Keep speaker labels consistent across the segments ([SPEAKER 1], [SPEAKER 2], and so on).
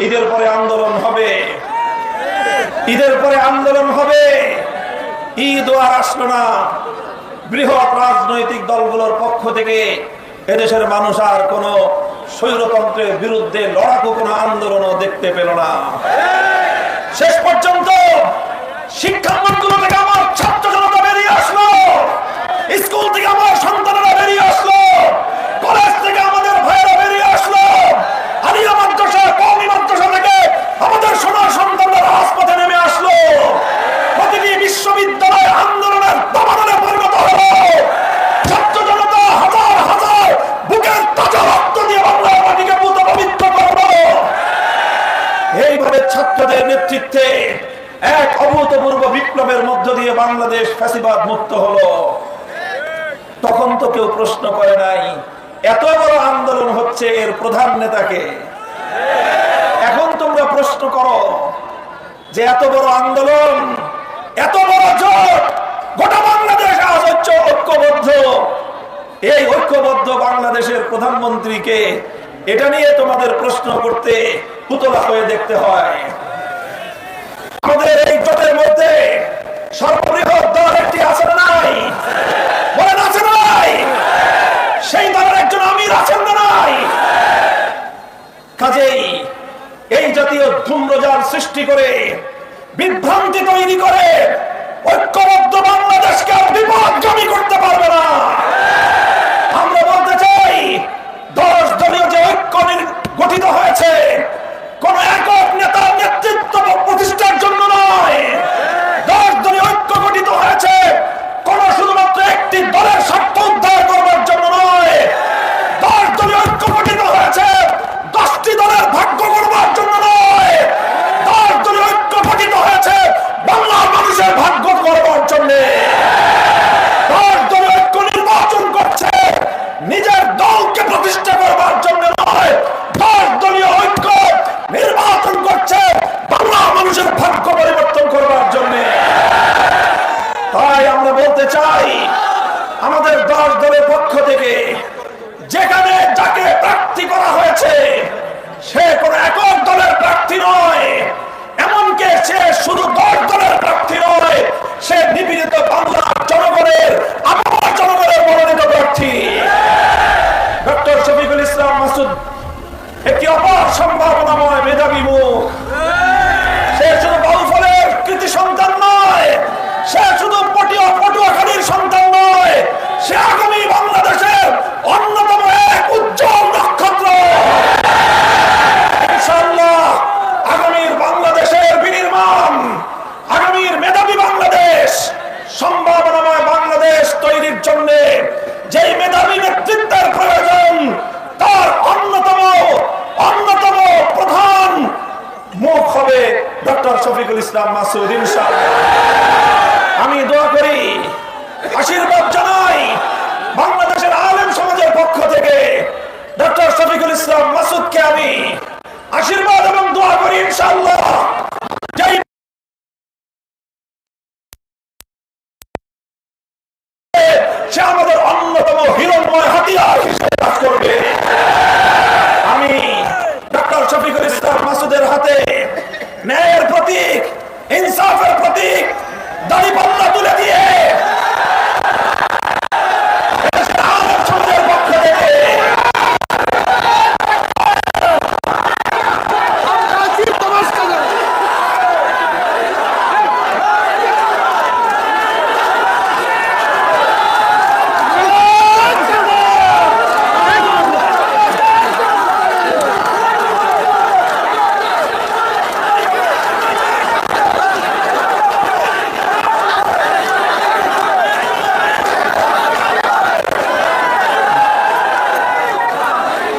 [SPEAKER 1] ঈদের পরে আন্দোলন হবে। ঈদের পরে আন্দোলন হবে। ঈদ আর আসলো না। বৃহৎ রাজনৈতিক দলগুলোর পক্ষ থেকে এদেশের মানুষ আর কোন স্বৈরতন্ত্রের বিরুদ্ধে লড়াকু কোন আন্দোলনও দেখতে পেল না। শেষ পর্যন্ত শিক্ষাঙ্গনগুলো থেকে আমার ছাত্র জনতা বেরিয়ে আসলো। স্কুল থেকে আমার সন্তানেরা বেরিয়ে আসলো কলেজ থেকে আমাদের ভাইয়েরা বেরিয়ে আসলো আলিয়া মাদ্রাসা কওমি মাদ্রাসা থেকে আমাদের সোনার সন্তানরা রাজপথে নেমে আসলো প্রতিটি বিশ্ববিদ্যালয় আন্দোলনের দমনে পরিণত হলো ছাত্র জনতা হাজার হাজার বুকের তাজা রক্ত দিয়ে বাংলার মাটিকে পুত পবিত্র করল এইভাবে ছাত্রদের নেতৃত্বে এক অভূতপূর্ব বিপ্লবের মধ্য দিয়ে বাংলাদেশ ফ্যাসিবাদ মুক্ত হলো। তখন তো কেউ প্রশ্ন করে নাই, এত বড় আন্দোলন হচ্ছে এর প্রধান নেতাকে। এখন তোমরা প্রশ্ন করো যে এত বড় আন্দোলন, এত বড় জোট, গোটা বাংলাদেশ আজ হচ্ছে ঐক্যবদ্ধ। এই ঐক্যবদ্ধ বাংলাদেশের প্রধানমন্ত্রীকে এটা নিয়ে তোমাদের প্রশ্ন করতে পুতলা হয়ে দেখতে হয়। আমাদের এই জোটের মধ্যে সর্ববৃহৎ দল একটি আছে নাই? বলেন, আছে নাই? সেই দলের একজন আমির আছেন না নাই? কাজেই এই জাতীয় ধূম্রজাল সৃষ্টি করে, বিভ্রান্তি তৈরি করে ঐক্যবদ্ধ বাংলাদেশকে বিপদগামী করতে পারবে না। আমরা বলতে চাই দশ দলীয় যে ঐক্য নির- গঠিত হয়েছে। কোন একক নেতার নেতৃত্ব প্রতিষ্ঠার জন্য নয়। দশ দলীয় ঐক্য গঠিত হয়েছে। কোন শুধুমাত্র একটি দলের স্বার্থ উদ্ধার করবার জন্য নয় দশ দলীয় ঐক্য গঠিত হয়েছে দশটি দলের ভাগ্য করবার জন্য নয় দশ দলীয় ঐক্য গঠিত হয়েছে বাংলার মানুষের ভাগ্য করবার জন্য দশ দলীয় ঐক্য নির্বাচন করছে নিজের দলকে প্রতিষ্ঠা করবার জন্য নয় দশ দলীয় ঐক্য নির্বাচন করছে বাংলার মানুষের ভাগ্য পরিবর্তন করবার জন্য তাই আমরা বলতে চাই আমাদের দশ দলের পক্ষ থেকে যেখানে যাকে প্রার্থী করা হয়েছে সে কোন একক দলের প্রার্থী নয় এমনকি সে শুধু দশ দলের প্রার্থী নয় সে নিপীড়িত বাংলার জনগণের আমার জনগণের মনোনীত প্রার্থী ডক্টর শফিকুল ইসলাম মাসুদ একটি অপার সম্ভাবনাময় মেধাবী মুখ সে শুধু বাউফলের কৃতি সন্তান নয় সে শুধু পটিয়া পটুয়াখালীর সন্তান নয় সে আগামী বাংলাদেশের অন্যতম এক উজ্জ্বল নক্ষত্র ইনশাআল্লাহ আগামীর বাংলাদেশের বিনির্মাণ আগামীর মেধাবী বাংলাদেশ সম্ভাবনাময় বাংলাদেশ তৈরির জন্য যেই মেধাবী নেতৃত্বের প্রয়োজন তার অন্যতম অন্যতম প্রধান মুখ হবে ডক্টর শফিকুল ইসলাম মাসুদ ইনশাআল্লাহ আমি দোয়া করি আশীর্বাদ জানাই বাংলাদেশের আলেম সমাজের পক্ষ থেকে ডক্টর শফিকুল ইসলাম মাসুদকে আমি আশীর্বাদ এবং দোয়া করি ইনশাআল্লাহ। কাজ করবে। আমি মাসুদের হাতে ন্যায়ের প্রতীক ইনসাফের প্রতীক দাড়িপাল্লা তুলে দিয়ে এদেশের আলেম সমাজের পক্ষ থেকে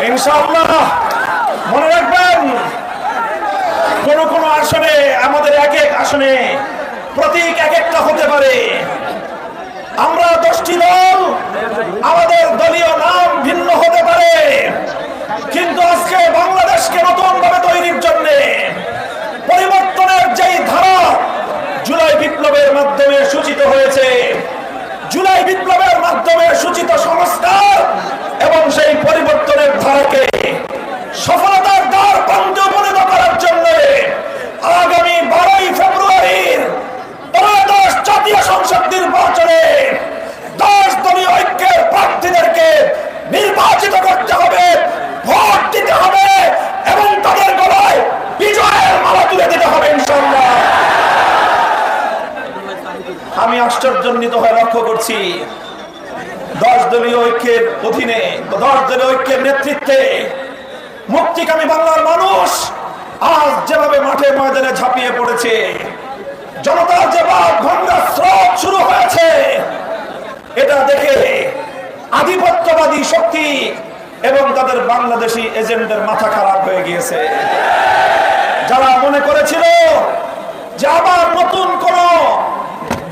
[SPEAKER 1] ইনশাআল্লাহ মনে রাখবেন কোন কোন আসনে আমাদের এক এক আসনে প্রতীক এক একটা হতে পারে আমরা দশটি দল আমাদের দলীয় নাম ভিন্ন হতে পারে কিন্তু বাংলাদেশকে নতুন ভাবে তৈরির জন্য পরিবর্তনের যেই ধারা জুলাই বিপ্লবের মাধ্যমে সূচিত হয়েছে, জুলাই বিপ্লবের মাধ্যমে সূচিত সংস্কার এবং আশ্চর্যান্বিত হয়ে লক্ষ্য করছি। দশ দলীয় ঐক্যের অধীনে, দশ দলীয় ঐক্যের নেতৃত্বে মুক্তিকামী বাংলার মানুষ আজ যেভাবে মাঠে ময়দানে ঝাঁপিয়ে পড়েছে জনতার যে স্রোত শুরু হয়েছে। এটা দেখে আধিপত্যবাদী শক্তি এবং তাদের বাংলাদেশি এজেন্টের মাথা খারাপ হয়ে গিয়েছে। যারা মনে করেছিল যে আবার নতুন কোন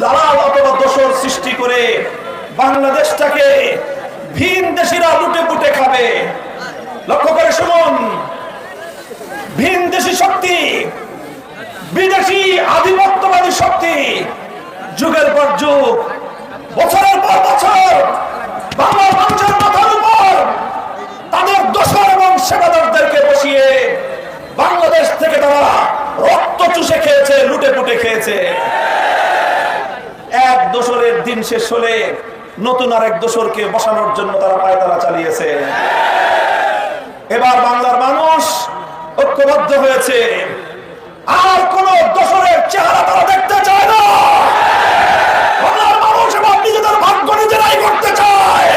[SPEAKER 1] দালাল অথবা দোষর সৃষ্টি করে বাংলাদেশটাকে ভিন দেশিরা লুটে পুটে খাবে। লক্ষ্য করে শুনুন, ভিন দেশি শক্তি, বিদেশি আধিপত্যবাদী শক্তি, যুগের পর যুগ, বছরের পর বছর বাংলা মানুষের মাথার উপর তাদের দোষর এবং সেবাদারদেরকে বসিয়ে বাংলাদেশ থেকে তারা রক্ত চুষে খেয়েছে, লুটে পুটে খেয়েছে। এক দোসরের দিন শেষ হলে নতুন আরেক দোসরকে বসানোর জন্য তারা পায়তারা চালিয়েছে। এবার বাংলার মানুষ ঐক্যবদ্ধ হয়েছে। আর কোন দোসরের চেহারা তারা দেখতে চায় না। বাংলার মানুষ নিজেদের করতে চায়।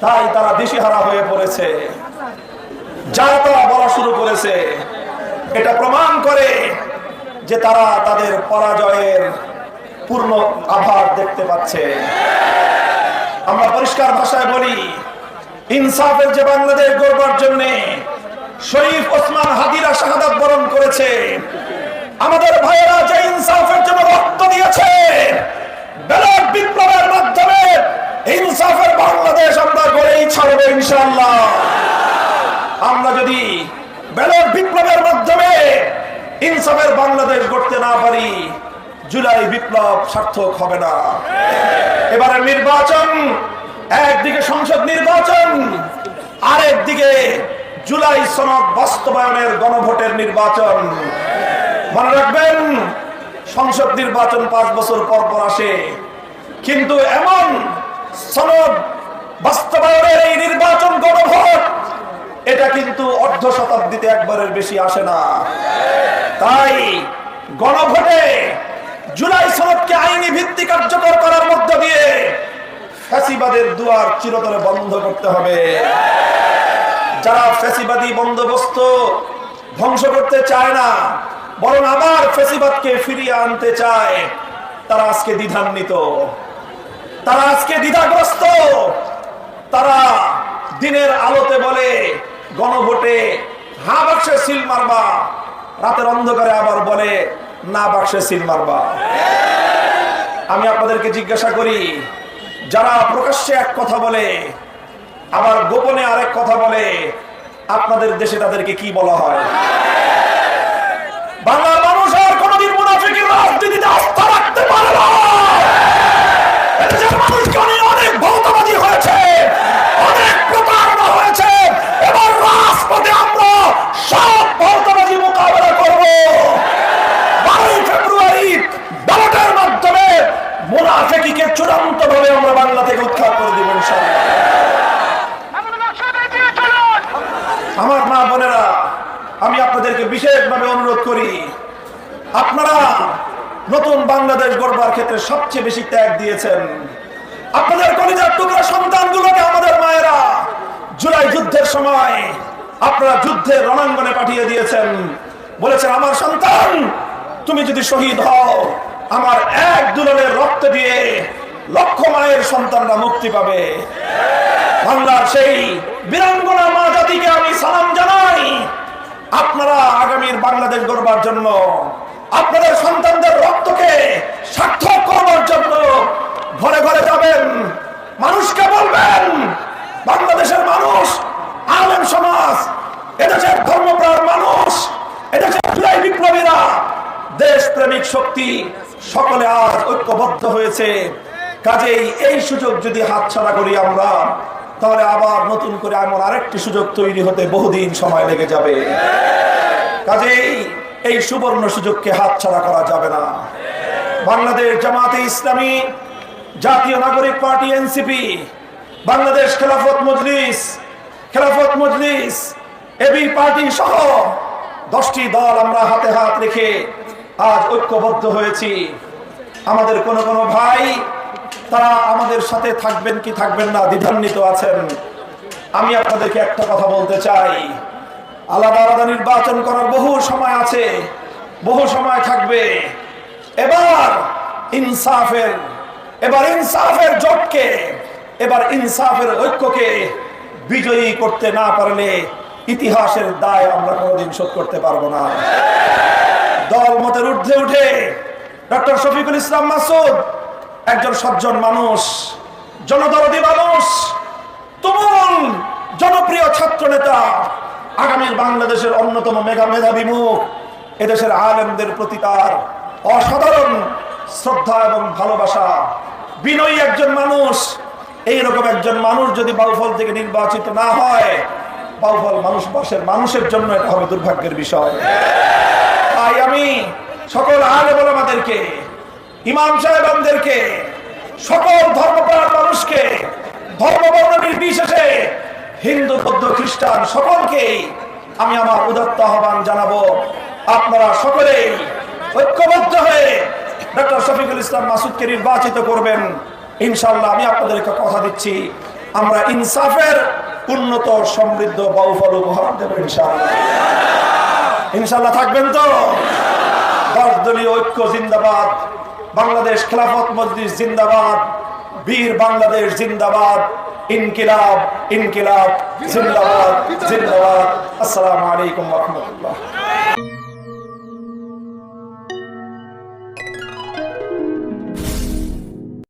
[SPEAKER 1] তাই তারা দিশেহারা হয়ে পড়েছে। যা তারা বলা শুরু করেছে, এটা প্রমাণ করে যে তারা তাদের পরাজয়ের পূর্ণ আভার দেখতে পাচ্ছে। আমরা পরিষ্কার ভাষায় বলি, ইনসাফের যে বাংলাদেশ গড়বার জন্য শরীফ ওসমান হাদিরা শাহাদাত বরণ করেছে, আমাদের ভাইয়েরা যে ইনসাফের জন্য রক্ত দিয়েছে, ব্যালট বিপ্লবের মাধ্যমে ইনসাফের বাংলাদেশ আমরা গড়েই ছাড়বো ইনশাল্লাহ আমরা যদি ব্যালট বিপ্লবের মাধ্যমে ইনসাফের বাংলাদেশ গড়তে না পারি জুলাই বিপ্লব সার্থক হবে না। এবারে নির্বাচন, একদিকে সংসদ নির্বাচন, আরেকদিকে জুলাই সনদ বাস্তবায়নের গণভোটের নির্বাচন। মনে রাখবেন, সংসদ নির্বাচন পাঁচ বছর পর পর আসে। কিন্তু এমন সনদ বাস্তবায়নের এই নির্বাচন গণভোট, এটা কিন্তু অর্ধ শতাব্দীতে একবারের বেশি আসে না। তাই গণভোটে জুলাই সনদকে আইনি ভিত্তি কার্যকর করার মধ্য দিয়ে ফ্যাসিবাদের দুয়ার চিরতরে বন্ধ করতে হবে। যারা ফ্যাসিবাদী বন্দোবস্ত ধ্বংস করতে চায় না, বরং আবার ফ্যাসিবাদকে ফিরিয়ে আনতে চায়, তারা আজকে দ্বিধান্বিত। তারা আজকে দ্বিধাগ্রস্ত। তারা দিনের আলোতে বলে, গণভোটে হা বাক্সে সিল মারবা, রাতের অন্ধকারে আবার বলে না বাক্সে সিল মারবা। আমি আপনাদেরকে জিজ্ঞাসা করি, যারা প্রকাশ্যে এক কথা বলে, আবার গোপনে আরেক কথা বলে, আপনাদের দেশে তাদেরকে কি বলা হয়? বাংলা মানুষ আর কোনদিন মুনাফিকের রাজনীতিতে আস্থা রাখতে পারে না এদেশের মানুষকে নিয়ে অনেক ভৌতবাদী হয়েছে অনেক প্রতারণা হয়েছে এবার রাজপথে আমরা সব ভৌতবাদী মোকাবেলা করব বারোই ফেব্রুয়ারি ব্যালটের মাধ্যমে মুনাফিকিকে চূড়ান্ত ভাবে আমরা বাংলা থেকে উৎখাত করে দিব ইনশাআল্লাহ আমার মা বোনেরা আমি আপনাদেরকে বিশেষভাবে অনুরোধ করি আপনারা নতুন গড়বার ক্ষেত্রে সবচেয়ে বেশি ত্যাগ দিয়েছেন। আপনাদের কলিজার টুকরা সন্তানগুলোকে আমাদের মায়েরা জুলাই যুদ্ধের সময় আপনারা যুদ্ধের রণাঙ্গনে পাঠিয়ে দিয়েছেন। বলেছেন, আমার সন্তান, তুমি যদি শহীদ হও, আমার এক দুলনের রক্ত দিয়ে লক্ষ মায়ের সন্তানরা মুক্তি পাবে। বাংলার সেই বীরাঙ্গনা মা জাতিকে আমি সালাম জানাই। আপনারা আগামীর বাংলাদেশ গড়বার জন্য আপনাদের সন্তানদের রক্তকে সার্থক করবার জন্য ঘরে ঘরে যাবেন। মানুষকে বলবেন, বাংলাদেশের মানুষ, আলেম সমাজ, এদেশের ধর্মপ্রাণ মানুষ, এদেশের বিপ্লবীরা দেশ প্রেমিক শক্তি সকলে আজ ঐক্যবদ্ধ হয়েছে। কাজেই এই সুযোগ যদি হাতছাড়া করি আমরা, তাহলে আবার নতুন করে এমন আরেকটি সুযোগ তৈরি হতে বহুদিন সময় লেগে যাবে। কাজেই এই সুবর্ণ সুযোগকে হাতছাড়া করা যাবে না। বাংলাদেশ জামাতে ইসলামী, জাতীয় নাগরিক party NCP, Bangladesh Khelafat Majlis Khelafat Majlis, AB party সহ দশটি দল আমরা হাতে হাত রেখে আজ ঐক্যবদ্ধ হয়েছি। আমাদের কোন কোন ভাই, তারা আমাদের সাথে থাকবেন কি থাকবেন না দ্বিধান্বিত আছেন। আমি আপনাদেরকে একটা কথা বলতে চাই। আলাদা আলাদা নির্বাচন করার বহু সময় আছে, বহু সময় থাকবে। এবার ইনসাফের এবার ইনসাফের জোটকে, এবার ইনসাফের ঐক্যকে বিজয়ী করতে না পারলে ইতিহাসের দায় আমরা কোনোদিন শোধ করতে পারব না। দল মতের ঊর্ধ্বে উঠে ডক্টর শফিকুল ইসলাম মাসুদ একজন সজ্জন মানুষ, জনদরদী মানুষ, তুমুল জনপ্রিয় ছাত্র নেতা আগামী বাংলাদেশের অন্যতম মেগা মেধাবী মুখ। এদেশের আলেমদের প্রতি তার অসাধারণ শ্রদ্ধা এবং ভালোবাসা। বিনয়ী একজন মানুষ, এইরকম একজন মানুষ যদি বাউফল থেকে নির্বাচিত না হয়, বাউফল মানুষ বাসের মানুষের জন্য এটা হবে দুর্ভাগ্যের বিষয়। তাই আমি সকল আলে বলে আমাদেরকে ইমাম সাহেবদেরকে সকল ধর্মপ্রাণ মানুষকে ধর্মবর্ণ নির্বিশেষে হিন্দু খ্রিস্টান সকলকেই আমি আমার উদত্ত আহ্বান জানাব। আপনারা সকলেই ঐক্যবদ্ধ হয়ে ডক্টর শফিকুল ইসলাম মাসুদকে নির্বাচিত করবেন। ইনশাল্লাহ আমি আপনাদেরকে কথা দিচ্ছি। আমরা ইনসাফের উন্নত সমৃদ্ধ বাউফল উপহার দেবো ইনশাল্লাহ ইনশাল্লাহ থাকবেন তো? দশ দলীয় ঐক্য জিন্দাবাদ, বাংলাদেশ খেলাফত মজলিস জিন্দাবাদ, বীর বাংলাদেশ জিন্দাবাদ। انقلاب انقلاب زندہ باد زندہ باد السلام علیکم ورحمۃ اللہ